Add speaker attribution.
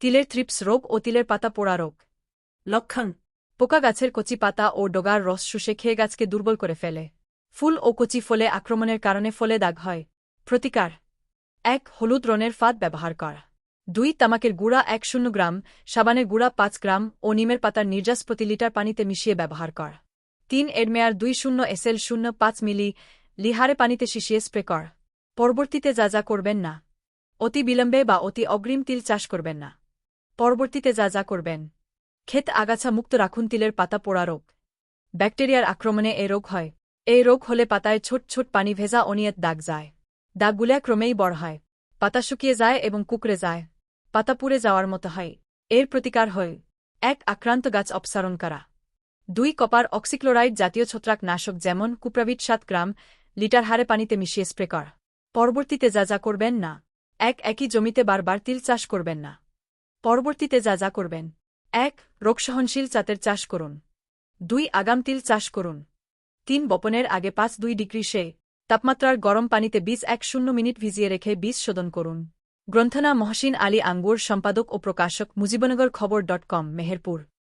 Speaker 1: তিলের থ্রিপস রোগ ও তিলের পাতা পোড়া রোগ। লক্ষণ, পোকা গাছের কচি পাতা ও ডগার রস শুষে খেয়ে গাছকে দুর্বল করে ফেলে। ফুল ও কচি ফলে আক্রমণের কারণে ফলে দাগ হয়। প্রতিকার, এক, হলুদ রনের ফাঁদ ব্যবহার করা। দুই, তামাকের গুঁড়া এক শূন্য গ্রাম, সাবানের গুঁড়া পাঁচ গ্রাম ও নিমের পাতার নির্যাস প্রতি লিটার পানিতে মিশিয়ে ব্যবহার কর। তিন এডমেয়ার দুই শূন্য এসএল শূন্য পাঁচ মিলি লিহারে পানিতে শিশিয়ে স্প্রে কর। পরবর্তীতে যা যা করবেন না। অতি বিলম্বে বা অতি অগ্রিম তিল চাষ করবেন না। পরবর্তীতে যা যা করবেন। ক্ষেত আগাছা মুক্ত রাখুন, তিলের পাতা পোড়া রোগ। ব্যাকটেরিয়ার আক্রমণে এ রোগ হয়। এই রোগ হলে পাতায় ছোট ছোট পানি ভেজা অনিয়ত দাগ যায়। দাগগুলা ক্রমেই বড় হয়। পাতা শুকিয়ে যায় এবং কুকড়ে যায়। পাতা পুড়ে যাওয়ার মতো হয়। এর প্রতিকার হয়। এক, আক্রান্ত গাছ অপসারণ করা। দুই, কপার অক্সিক্লোরাইড জাতীয় ছত্রাক নাশক যেমন কুপ্রাভিট সাত গ্রাম, লিটার হারে পানিতে মিশিয়ে স্প্রে কর। পরবর্তীতে যা যা করবেন না। এক, একই জমিতে বারবার তিল চাষ করবেন না। পরবর্তীতে যা যা করবেন। এক, রোগসহনশীল চাতের চাষ করুন। দুই, আগাম তিল চাষ করুন। তিন, বপনের আগে পাঁচ দুই ডিগ্রি সে তাপমাত্রার গরম পানিতে বীজ এক শূন্য মিনিট ভিজিয়ে রেখে বীজ শোধন করুন। গ্রন্থনা মহসিন আলী আঙ্গুর, সম্পাদক ও প্রকাশক, মুজিবনগর খবর ডট কম, মেহেরপুর।